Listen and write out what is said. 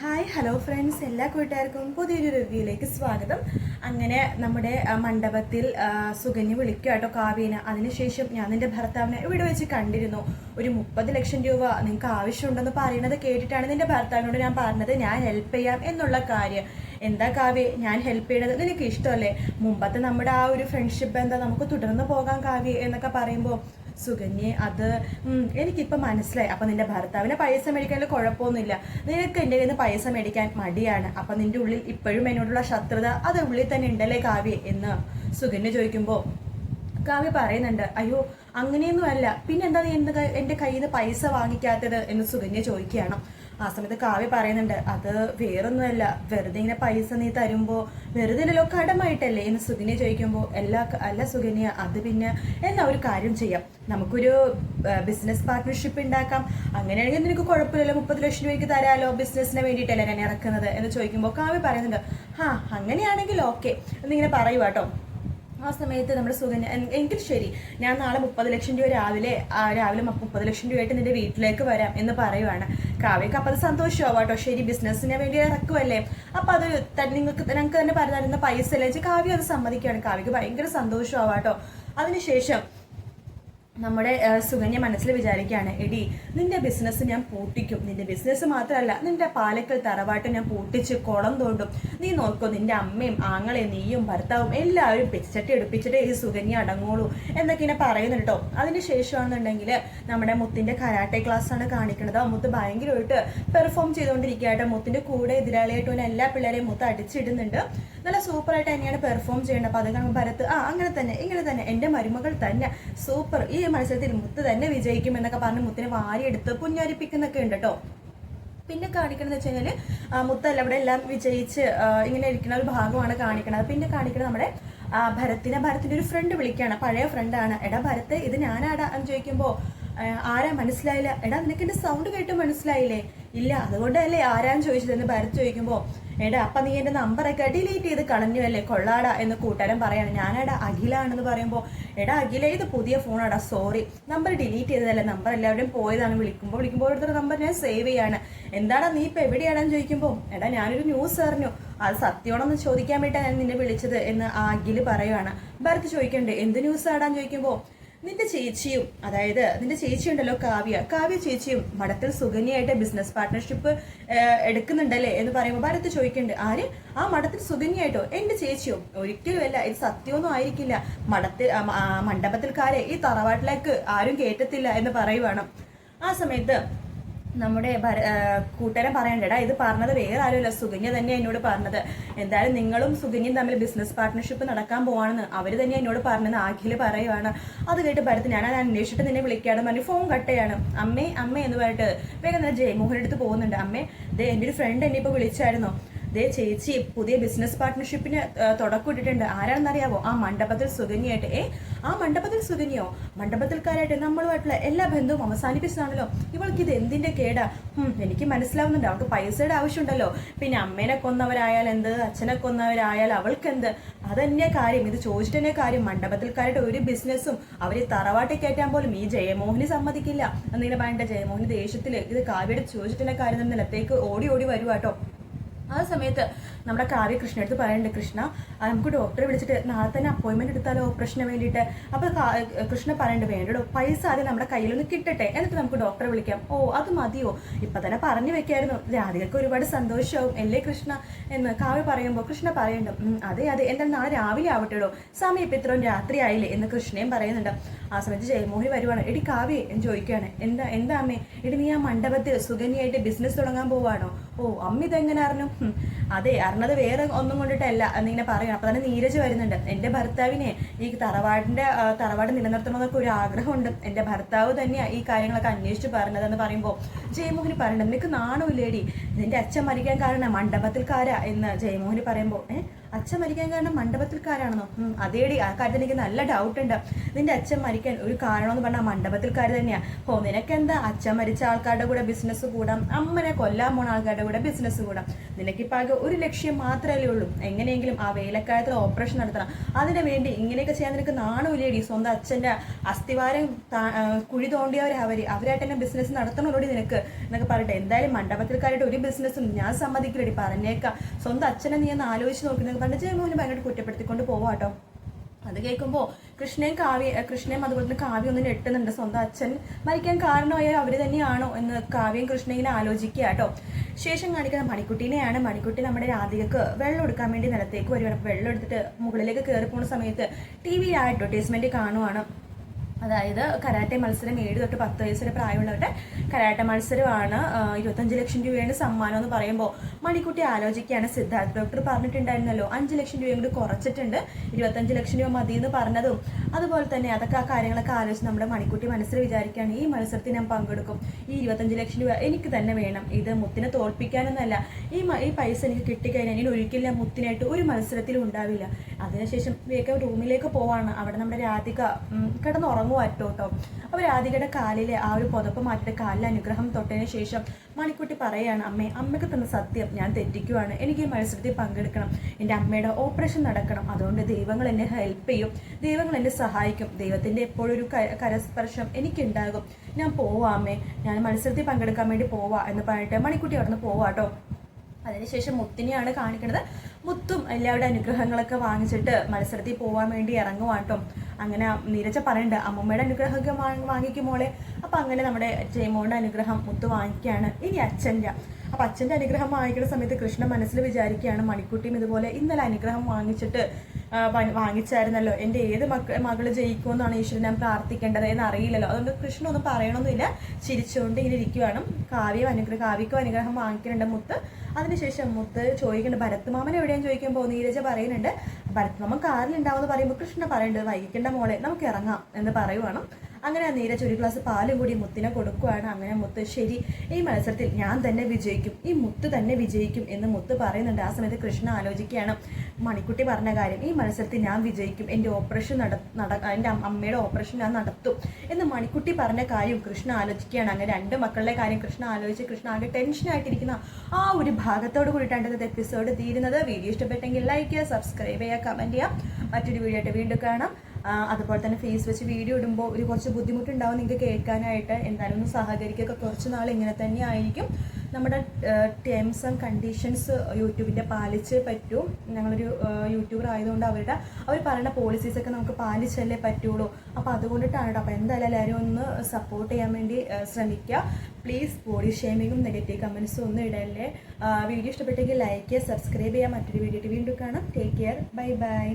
Hi hello friends എല്ലാ കൂട്ടുകാർക്കും പുതിയൊരു റിവ്യൂയിലേക്ക് സ്വാഗതം. അങ്ങനെ നമ്മുടെ മണ്ഡപത്തിൽ സുഗന്യ വിളിക്കുക കേട്ടോ കാവ്യന്. അതിനുശേഷം ഞാൻ എന്റെ ഭർത്താവിനെ ഇവിടെ വെച്ച് കണ്ടിരുന്നു. ഒരു മുപ്പത് ലക്ഷം രൂപ നിങ്ങൾക്ക് ആവശ്യമുണ്ടെന്ന് പറയുന്നത് കേട്ടിട്ടാണ് നിന്റെ ഭർത്താവിനോട് ഞാൻ പറഞ്ഞത്. ഞാൻ ഹെൽപ്പ് ചെയ്യാം എന്നുള്ള കാര്യം. എന്താ കാവ്യ? ഞാൻ ഹെൽപ്പ് ചെയ്യണത് നിനക്ക് ഇഷ്ടമല്ലേ? മുമ്പത്തെ നമ്മുടെ ആ ഒരു ഫ്രണ്ട്ഷിപ്പ് എന്താ? നമുക്ക് തുടർന്ന് പോകാം കാവ്യ എന്നൊക്കെ പറയുമ്പോൾ സുകന്യെ അത് എനിക്കിപ്പോൾ മനസ്സിലായി. അപ്പം നിന്റെ ഭർത്താവിനെ പൈസ മേടിക്കാനുള്ള കുഴപ്പമൊന്നുമില്ല നിനക്ക് എന്റെ കയ്യിൽ നിന്ന് പൈസ മേടിക്കാൻ മടിയാണ്. അപ്പം നിന്റെ ഉള്ളിൽ ഇപ്പോഴും എന്നോടുള്ള ശത്രുത അത് ഉള്ളിൽ തന്നെ ഉണ്ടല്ലേ കാവ്യ എന്ന് സുകന്യ ചോദിക്കുമ്പോൾ കാവ്യ പറയുന്നുണ്ട് അയ്യോ അങ്ങനെയൊന്നുമല്ല പിന്നെന്താ നീ എന്റെ എന്റെ കയ്യിൽ നിന്ന് പൈസ വാങ്ങിക്കാത്തത്? എന്ന് സുകന്യ ചോദിക്കുകയാണ്. ആ സമയത്ത് കാവ്യ പറയുന്നുണ്ട് അത് വേറൊന്നുമല്ല. വെറുതെ ഇങ്ങനെ പൈസ നീ തരുമ്പോൾ വെറുതെ അല്ലല്ലോ കടമായിട്ടല്ലേ? എന്ന് സുകന്യ ചോദിക്കുമ്പോ എല്ലാ അല്ല സുകന്യ അത് പിന്നെ എന്നാ ഒരു കാര്യം ചെയ്യാം. നമുക്കൊരു ബിസിനസ് പാർട്ട്ണർഷിപ്പ് ഉണ്ടാക്കാം അങ്ങനെയാണെങ്കിൽ നിനക്ക് കുഴപ്പമില്ലല്ലോ മുപ്പത് ലക്ഷം രൂപയ്ക്ക് തരാലോ ബിസിനസ്സിന് വേണ്ടിയിട്ടല്ലേ ഞാൻ ഇറക്കുന്നത്? എന്ന് ചോദിക്കുമ്പോൾ കാവ്യ പറയുന്നുണ്ട് ആ അങ്ങനെയാണെങ്കിൽ ഓക്കെ എന്നിങ്ങനെ പറയുക കേട്ടോ ആ സമയത്ത് നമ്മുടെ സുകന്യ എൻ- എങ്കിൽ ശരി ഞാൻ നാളെ മുപ്പത് ലക്ഷം രൂപ രാവിലെ രാവിലെ മുപ്പത് ലക്ഷം രൂപയായിട്ട് നിന്റെ വീട്ടിലേക്ക് വരാം എന്ന് പറയുവാണ്. കാവ്യക്ക് അപ്പം അത് സന്തോഷമാവും കേട്ടോ ശരി ബിസിനസ്സിന് വേണ്ടി ഇറക്കുമല്ലേ അപ്പം അത് നിങ്ങൾക്ക് ഞങ്ങൾക്ക് തന്നെ പറഞ്ഞു തരുന്ന പൈസ അല്ലേ? കാവ്യ അത് സമ്മതിക്കുകയാണ്. കാവ്യക്ക് ഭയങ്കര സന്തോഷമാവാട്ടോ. അതിനുശേഷം നമ്മുടെ സുകന്യ മനസ്സിൽ വിചാരിക്കുകയാണ് എടി നിന്റെ ബിസിനസ് ഞാൻ പൂട്ടിക്കും. നിന്റെ ബിസിനസ് മാത്രമല്ല നിന്റെ പാലക്കൽ തറവാട്ട് ഞാൻ പൂട്ടിച്ച് കുളം തോണ്ടും. നീ നോക്കൂ നിന്റെ അമ്മയും ആങ്ങളെ നീയും ഭർത്താവും എല്ലാവരും പിച്ചട്ടി എടുപ്പിച്ചിട്ട് ഈ സുകന്യ അടങ്ങോളൂ എന്നൊക്കെ ഇങ്ങനെ പറയുന്നുണ്ട് കേട്ടോ അതിന് ശേഷമാണെന്നുണ്ടെങ്കിൽ നമ്മുടെ മുത്തിന്റെ കരാട്ടെ ക്ലാസ് ആണ് കാണിക്കുന്നത് മുത്ത് ഭയങ്കരമായിട്ട് പെർഫോം ചെയ്തുകൊണ്ടിരിക്കുകയായിട്ട് മുത്തിന്റെ കൂടെ എതിരാളിയായിട്ട് പോലെ എല്ലാ പിള്ളേരെയും മുത്ത് അടിച്ചിടുന്നുണ്ട്. നല്ല സൂപ്പറായിട്ട് തന്നെയാണ് പെർഫോം ചെയ്യുന്നത് അപ്പൊ അത് കാണുമ്പോൾ ഭരത്ത് ആ അങ്ങനെ തന്നെ ഇങ്ങനെ തന്നെ. എന്റെ മരുമകൾ തന്നെ. സൂപ്പർ ഈ മത്സരത്തിൽ മുത്ത് തന്നെ വിജയിക്കും എന്നൊക്കെ പറഞ്ഞ് മുത്തിനെ വാരിയെടുത്ത് കുഞ്ഞരിപ്പിക്കുന്നൊക്കെ ഉണ്ട് കേട്ടോ. പിന്നെ കാണിക്കണമെന്ന് വെച്ച് കഴിഞ്ഞാൽ മുത്തല്ല ഇവിടെ എല്ലാം വിജയിച്ച് ഇങ്ങനെ ഇരിക്കുന്ന ഒരു ഭാഗമാണ് കാണിക്കുന്നത് പിന്നെ കാണിക്കുന്നത് നമ്മുടെ ഭരത്തിനെ. ഭരത്തിന്റെ ഒരു ഫ്രണ്ട് വിളിക്കുകയാണ്. പഴയ ഫ്രണ്ടാണ് എടാ ഭരത്ത് ഇത് ഞാനാടാ എന്ന് ചോദിക്കുമ്പോൾ ആരാ മനസ്സിലായില്ല. എടാ നിനക്ക് എന്റെ സൗണ്ട് കേട്ട് മനസ്സിലായില്ലേ? ഇല്ല അതുകൊണ്ടല്ലേ ആരാന്ന് ചോദിച്ചതെന്ന് ഭരത് ചോദിക്കുമ്പോൾ എടാ അപ്പൊ നീ എന്റെ നമ്പറൊക്കെ ഡിലീറ്റ് ചെയ്ത് കളഞ്ഞു അല്ലേ? കൊള്ളാടാ എന്ന് കൂട്ടുകാരൻ പറയാണ്. ഞാനെടാ അഖിലാണെന്ന് പറയുമ്പോൾ എടാ അഖില ഇത് പുതിയ ഫോണാടാ സോറി നമ്പർ ഡിലീറ്റ് ചെയ്തതല്ലേ? നമ്പർ എല്ലാവരും പോയതാണ്. വിളിക്കുമ്പോൾ വിളിക്കുമ്പോൾ ഓരോരുത്തരുടെ നമ്പർ ഞാൻ സേവ് ചെയ്യാണ്. എന്താടാ നീ ഇപ്പൊ എവിടെയാണെന്ന് ചോദിക്കുമ്പോൾ എടാ ഞാനൊരു ന്യൂസ് അറിഞ്ഞു. അത് സത്യമാണെന്ന് ചോദിക്കാൻ വേണ്ടിയിട്ടാണ് ഞാൻ നിന്നെ വിളിച്ചത് എന്ന് ആ അഖിൽ പറയുകയാണ് ഭരത് ചോദിക്കണ്ടേ എന്ത് ന്യൂസ് ആടാന്ന് ചോദിക്കുമ്പോൾ നിന്റെ ചേച്ചിയും അതായത് നിന്റെ ചേച്ചി ഉണ്ടല്ലോ കാവ്യ. കാവ്യ ചേച്ചിയും മഠത്തിൽ സുഗന്യായിട്ട് ബിസിനസ് പാർട്ട്ണർഷിപ്പ് എടുക്കുന്നുണ്ടല്ലേ എന്ന് പറയുമ്പോൾ ഭരത് ചോദിക്കുന്നുണ്ട് ആര്? ആ മഠത്തിൽ സുഗന്യായിട്ടോ എന്റെ ചേച്ചിയോ? ഒരിക്കലുമല്ല ഇത് സത്യമൊന്നും ആയിരിക്കില്ല. മഠത്തിൽ മണ്ഡപത്തിൽക്കാരെ ഈ തറവാട്ടിലേക്ക് ആരും കേറ്റത്തില്ല എന്ന് പറയുവാണ്. ആ സമയത്ത് നമ്മുടെ കൂട്ടുകാരൻ പറയണ്ടടാ ഇത് പറഞ്ഞത് വേറെ ആരുമല്ല. സുകന്യ തന്നെ എന്നോട് പറഞ്ഞത്. എന്തായാലും നിങ്ങളും സുകന്യയും തമ്മിൽ ബിസിനസ് പാർട്ട്ണർഷിപ്പ് നടക്കാൻ പോവാണെന്ന് അവർ തന്നെ എന്നോട് പറഞ്ഞത് ആഖിൽ പറയുവാണ്. അത് കേട്ട് ഭരത് ഞാൻ അത് അന്വേഷിച്ചിട്ട് നിന്നെ വിളിക്കാന്ന് പറഞ്ഞു ഫോൺ കട്ടയാണ് അമ്മേ അമ്മേ എന്ന് പറഞ്ഞിട്ട് വേഗം ജയമോഹൻ എടുത്ത് പോകുന്നുണ്ട്. അമ്മേ ദേ എന്റെ ഒരു ഫ്രണ്ട് എന്നെ ഇപ്പോൾ വിളിച്ചായിരുന്നോ. ദേ ചേച്ചി പുതിയ ബിസിനസ് പാർട്ട്ണർഷിപ്പിന് തുടക്കം ഇട്ടിട്ടുണ്ട്. ആരാണെന്നറിയാവോ? ആ മണ്ഡപത്തിൽ സുഗന്യായിട്ട് ഏ ആ മണ്ഡപത്തിൽ സുകന്യോ? മണ്ഡപത്തിൽക്കാരായിട്ട് നമ്മളുമായിട്ടുള്ള എല്ലാ ബന്ധവും അവസാനിപ്പിച്ചതാണല്ലോ. ഇവൾക്ക് ഇത് എന്തിന്റെ കേടാ? എനിക്ക് മനസ്സിലാവുന്നുണ്ട്. അവൾക്ക് പൈസയുടെ ആവശ്യമുണ്ടല്ലോ. പിന്നെ അമ്മേനെ കൊന്നവരായാൽ എന്ത്? അച്ഛനെ കൊന്നവരായാൽ അവൾക്ക് എന്ത് അതന്നെ കാര്യം. ഇത് ചോദിച്ചിട്ട് തന്നെ കാര്യം. മണ്ഡപത്തിൽക്കാരുടെ ഒരു ബിസിനസ്സും അവർ തറവാട്ടി കയറ്റാൻ പോലും ഈ ജയമോഹിനി സമ്മതിക്കില്ല. എന്നിങ്ങനെ പറയേണ്ട ജയമോഹിനി ദേഷ്യത്തിൽ ഇത് കാവ്യയുടെ ചോദിച്ചിട്ടുള്ള കാര്യം നിലത്തേക്ക് ഓടി ഓടി വരുവാട്ടോ ആ സമയത്ത് നമ്മുടെ കാവ്യ കൃഷ്ണ അടുത്ത് പറയുന്നുണ്ട് കൃഷ്ണ നമുക്ക് ഡോക്ടറെ വിളിച്ചിട്ട് നാളെ തന്നെ അപ്പോയിന്റ്മെന്റ് എടുത്താലോ? ഓപ്പറേഷന് വേണ്ടിയിട്ട്. അപ്പൊ കാ- കൃഷ്ണ പറയണ്ട് വേണ്ടടോ പൈസ ആദ്യം നമ്മുടെ കയ്യിലൊന്ന് കിട്ടട്ടെ എന്നിട്ട് നമുക്ക് ഡോക്ടറെ വിളിക്കാം. ഓ അത് മതിയോ? ഇപ്പൊ തന്നെ പറഞ്ഞു വെക്കായിരുന്നു. രാധികൾക്ക് ഒരുപാട് സന്തോഷമാവും അല്ലേ കൃഷ്ണ? എന്ന് കാവ്യ പറയുമ്പോൾ കൃഷ്ണ പറയുന്നുണ്ട് "ഉം, അതെ അതെ എന്തായാലും നാളെ രാവിലെ ആവട്ടെടോ സമയം ഇപ്പൊ ഇത്രയും രാത്രി ആയില്ലേ? എന്ന് കൃഷ്ണയും പറയുന്നുണ്ട്. ആ സമയത്ത് ജയമോഹൻ വരുവാണ്. എടി കാവ്യ എന്ന് ചോദിക്കുകയാണ് എന്താ എന്താ അമ്മേ? എടി നീ ആ മണ്ഡപത്തിൽ സുഗന്യായിട്ട് ബിസിനസ് തുടങ്ങാൻ പോവാണോ? ഓ അമ്മ ഇതെങ്ങനെ അറിഞ്ഞു? അതെ അറിഞ്ഞത് വേറെ ഒന്നും കൊണ്ടിട്ടല്ല. എന്നിങ്ങനെ പറയണം. അപ്പൊ തന്നെ നീരജ് വരുന്നുണ്ട്. എന്റെ ഭർത്താവിനെ ഈ തറവാടിന്റെ തറവാട് നിലനിർത്തണമെന്നൊക്കെ ഒരു ആഗ്രഹമുണ്ട്. എന്റെ ഭർത്താവ് തന്നെയാണ് ഈ കാര്യങ്ങളൊക്കെ അന്വേഷിച്ച് പറഞ്ഞതെന്ന് പറയുമ്പോൾ ജയമോഹന് പറയണ്ട നിനക്ക് നാണമില്ലേടി? നിന്റെ അച്ഛൻ മരിക്കാൻ കാരണം മണ്ഡപത്തിൽക്കാരാ എന്ന് ജയമോഹന് പറയുമ്പോൾ ഏഹ് അച്ഛൻ മരിക്കാൻ കാരണം മണ്ഡപത്തിൽക്കാരാണെന്നോ? അതേടി ആ കാര്യത്തിൽ എനിക്ക് നല്ല ഡൗട്ട് ഉണ്ട് നിന്റെ അച്ഛൻ മരിക്കാൻ ഒരു കാരണമെന്ന് പറഞ്ഞാൽ മണ്ഡപത്തിൽക്കാർ തന്നെയാ. ഓ നിനക്കെന്താ? അച്ഛൻ മരിച്ച ആൾക്കാരുടെ കൂടെ ബിസിനസ് കൂടാം. അമ്മനെ കൊല്ലാൻ പോണ ആൾക്കാരുടെ കൂടെ ബിസിനസ് കൂടാം. നിനക്കിപ്പോൾ ആകെ ഒരു ലക്ഷ്യം മാത്രമല്ലേ ഉള്ളൂ. എങ്ങനെയെങ്കിലും ആ വേലക്കാലത്തിൽ ഓപ്പറേഷൻ നടത്തണം. അതിനു വേണ്ടി ഇങ്ങനെയൊക്കെ ചെയ്യാൻ നിനക്ക് നാണമില്ലേടി? സ്വന്തം അച്ഛന്റെ അസ്ഥിവാരം കുഴി തോണ്ടിയവരെ അവർ അവരായിട്ട് തന്നെ ബിസിനസ് നടത്തണമല്ലോടി നിനക്ക്? എന്നൊക്കെ പറയട്ടെ എന്തായാലും മണ്ഡപത്തിൽക്കാരുടെ ഒരു ബിസിനസ്സും ഞാൻ സമ്മതിക്കില്ലടി. പറഞ്ഞേക്കാം. സ്വന്തം അച്ഛനെ നീ ഒന്ന് ആലോചിച്ച് നോക്കുന്നത് പറഞ്ഞ ജയമോഹനെ ഭയങ്കര കുറ്റപ്പെടുത്തിക്കൊണ്ട് പോവാട്ടോ അത് കേൾക്കുമ്പോൾ കൃഷ്ണയും കാവ്യ കൃഷ്ണയും അതുപോലെ തന്നെ കാവ്യം ഒന്നും ഞെട്ടുന്നുണ്ട്. സ്വന്തം അച്ഛൻ മരിക്കാൻ കാരണമായ അവർ തന്നെയാണോ എന്ന് കാവ്യം കൃഷ്ണ ഇങ്ങനെ ആലോചിക്കുക കേട്ടോ ശേഷം കാണിക്കുന്ന മണിക്കുട്ടീനെയാണ് മണിക്കുട്ടി നമ്മുടെ രാധികക്ക് വെള്ളം എടുക്കാൻ വേണ്ടി നിലത്തേക്ക് വരുവാണ്. വെള്ളം എടുത്തിട്ട് മുകളിലേക്ക് കയറി പോകുന്ന സമയത്ത് ടി വിയിൽ ആ അഡ്വർടൈസ്മെന്റ് കാണുവാണ്. അതായത് കരാട്ടെ മത്സരം ഏഴ് തൊട്ട് പത്ത് വയസ്സ് വരെ പ്രായമുള്ളവരുടെ കരാട്ടെ മത്സരമാണ് ഇരുപത്തഞ്ച് ലക്ഷം രൂപയാണ് സമ്മാനം എന്ന് പറയുമ്പോൾ. മണിക്കുട്ടി ആലോചിക്കുകയാണ് സിദ്ധാർത്ഥ് ഡോക്ടർ പറഞ്ഞിട്ടുണ്ടായിരുന്നല്ലോ അഞ്ച് ലക്ഷം രൂപയും കൂടി കുറച്ചിട്ടുണ്ട് ഇരുപത്തഞ്ച് ലക്ഷം രൂപ മതി എന്ന് പറഞ്ഞതും. അതുപോലെ തന്നെ അതൊക്കെ ആ കാര്യങ്ങളൊക്കെ ആലോചിച്ച് നമ്മുടെ മണിക്കുട്ടി മനസ്സിൽ വിചാരിക്കുകയാണ് ഈ മത്സരത്തിൽ ഞാൻ പങ്കെടുക്കും ഈ ഇരുപത്തഞ്ച് ലക്ഷം രൂപ എനിക്ക് തന്നെ വേണം ഇത് മുത്തിനെ തോൽപ്പിക്കാനൊന്നല്ല ഈ ഈ പൈസ എനിക്ക് കിട്ടിക്കഴിഞ്ഞാൽ ഇനി ഒരിക്കലും മുത്തിനായിട്ട് ഒരു മത്സരത്തിലും ഉണ്ടാവില്ല. അതിനുശേഷം വേഗം റൂമിലേക്ക് പോവാണ്. അവിടെ നമ്മുടെ രാധിക ഉം, കിടന്നുറങ്ങുമാറ്റോ കേട്ടോ. അപ്പോൾ രാധികയുടെ കാലിലെ ആ ഒരു പുതപ്പ് മാറ്റിയിട്ട് കാലിലെ അനുഗ്രഹം തൊട്ടതിന് ശേഷം മണിക്കുട്ടി പറയുകയാണ് അമ്മേ അമ്മയ്ക്ക് തന്ന സത്യം ഞാൻ തെറ്റിക്കുവാണ്. എനിക്ക് ഈ മത്സരത്തിൽ പങ്കെടുക്കണം. എന്റെ അമ്മയുടെ ഓപ്പറേഷൻ നടക്കണം. അതുകൊണ്ട് ദൈവങ്ങൾ എന്നെ ഹെൽപ്പ് ചെയ്യും. ദൈവങ്ങൾ എന്നെ സഹായിക്കും. ദൈവത്തിന്റെ എപ്പോഴൊരു കരസ്പർശം എനിക്കുണ്ടാകും. ഞാൻ പോവാ അമ്മേ. ഞാൻ മത്സരത്തിൽ പങ്കെടുക്കാൻ വേണ്ടി പോവാ എന്ന് പറഞ്ഞിട്ട് മണിക്കുട്ടി അവിടെ നിന്ന് പോവാട്ടോ അതിനുശേഷം മുത്തിനെയാണ് കാണിക്കുന്നത്. മുത്തും എല്ലാവരുടെ അനുഗ്രഹങ്ങളൊക്കെ വാങ്ങിച്ചിട്ട് മത്സരത്തിൽ പോകാൻ വേണ്ടി ഇറങ്ങുവാട്ടോ അങ്ങനെ നീരജ പറയുന്നുണ്ട് അമ്മമ്മയുടെ അനുഗ്രഹമൊക്കെ വാങ്ങി വാങ്ങിക്കും മോളെ. അപ്പം അങ്ങനെ നമ്മുടെ ജയമോളുടെ അനുഗ്രഹം മുത്ത് വാങ്ങിക്കുകയാണ്. ഇനി അച്ഛന്റെ അപ്പം അച്ഛന്റെ അനുഗ്രഹം വാങ്ങിക്കുന്ന സമയത്ത് കൃഷ്ണൻ മനസ്സിൽ വിചാരിക്കുകയാണ് മണിക്കുട്ടിയും ഇതുപോലെ ഇന്നലെ അനുഗ്രഹം വാങ്ങിച്ചിട്ട് വാങ്ങിച്ചായിരുന്നല്ലോ. എന്റെ ഏത് മക്ക മകൾ ജയിക്കുമെന്നാണ് ഈശ്വരൻ ഞാൻ പ്രാർത്ഥിക്കേണ്ടത് എന്ന് അറിയില്ലല്ലോ അതുകൊണ്ട് കൃഷ്ണ ഒന്നും പറയണമെന്നില്ല ചിരിച്ചുകൊണ്ട് ഇങ്ങനെ ഇരിക്കുവാണ്. കാവ്യം അനുഗ്രഹം കാവ്യക്കും അനുഗ്രഹം വാങ്ങിക്കുന്നുണ്ട് മുത്ത്. അതിനുശേഷം മുത്ത് ചോദിക്കുന്നുണ്ട് ഭരത് മാമൻ എവിടെയാണ് ചോദിക്കുമ്പോൾ നീരജ പറയുന്നുണ്ട് ഭരത് മാമൻ കാറിലുണ്ടാവുമെന്ന് പറയുമ്പോൾ കൃഷ്ണ പറയുന്നുണ്ട് വൈകിക്കേണ്ട മോളെ നമുക്ക് ഇറങ്ങാം എന്ന് പറയുവാണ്. അങ്ങനെ ആ നീരജ് ഒരു ഗ്ലാസ് പാലും കൂടി മുത്തിനെ കൊടുക്കുകയാണ് അങ്ങനെ മുത്ത് ശരി ഈ മത്സരത്തിൽ ഞാൻ തന്നെ വിജയിക്കും. ഈ മുത്ത് തന്നെ വിജയിക്കും എന്ന് മുത്ത് പറയുന്നുണ്ട്. ആ സമയത്ത് കൃഷ്ണ ആലോചിക്കുകയാണ്. മണിക്കുട്ടി പറഞ്ഞ കാര്യം ഈ മത്സരത്തിൽ ഞാൻ വിജയിക്കും. എന്റെ ഓപ്പറേഷൻ നട നട എന്റെ അമ്മ- അമ്മയുടെ ഓപ്പറേഷൻ ഞാൻ നടത്തും. എന്ന് മണിക്കുട്ടി പറഞ്ഞ കാര്യം കൃഷ്ണ ആലോചിക്കുകയാണ്. അങ്ങനെ രണ്ട് മക്കളുടെ കാര്യം കൃഷ്ണ ആലോചിച്ച് കൃഷ്ണ ആകെ ടെൻഷനായിട്ടിരിക്കുന്ന ആ ഒരു ഭാഗത്തോട് കൂടിയിട്ടാണ് ഇന്നത്തെ എപ്പിസോഡ് തീരുന്നത്. വീഡിയോ ഇഷ്ടപ്പെട്ടെങ്കിൽ ലൈക്ക് ചെയ്യുക സബ്സ്ക്രൈബ് ചെയ്യുക കമന്റ് ചെയ്യുക. മറ്റൊരു വീഡിയോ ആയിട്ട് വീണ്ടും കാണാം. അതുപോലെ തന്നെ ഫേസ് വെച്ച് വീഡിയോ ഇടുമ്പോൾ ഒരു കുറച്ച് ബുദ്ധിമുട്ടുണ്ടാവും നിങ്ങൾക്ക് കേൾക്കാനായിട്ട്. എന്തായാലും ഒന്ന് സഹകരിക്കുക കുറച്ച് നാൾ ഇങ്ങനെ തന്നെ ആയിരിക്കും. നമ്മുടെ ടേംസ് ആൻഡ് കണ്ടീഷൻസ് യൂട്യൂബിന്റെ പാലിച്ച് പറ്റൂ. ഞങ്ങളൊരു യൂട്യൂബർ ആയതുകൊണ്ട് അവരുടെ അവർ പറയുന്ന പോളിസീസൊക്കെ നമുക്ക് പാലിച്ചല്ലേ പറ്റുള്ളൂ. അപ്പോൾ അതുകൊണ്ടിട്ടാണ് കേട്ടോ അപ്പോൾ എന്തായാലും എല്ലാവരും ഒന്ന് സപ്പോർട്ട് ചെയ്യാൻ വേണ്ടി ശ്രമിക്കുക. പ്ലീസ് ബോഡി ഷേമിങ്ങും നെഗറ്റീവ് കമൻസും ഒന്നും ഇടല്ലേ. വീഡിയോ ഇഷ്ടപ്പെട്ടെങ്കിൽ ലൈക്ക് ചെയ്യുക സബ്സ്ക്രൈബ് ചെയ്യുക. മറ്റൊരു വീഡിയോ വീണ്ടും കാണാം. Take care bye bye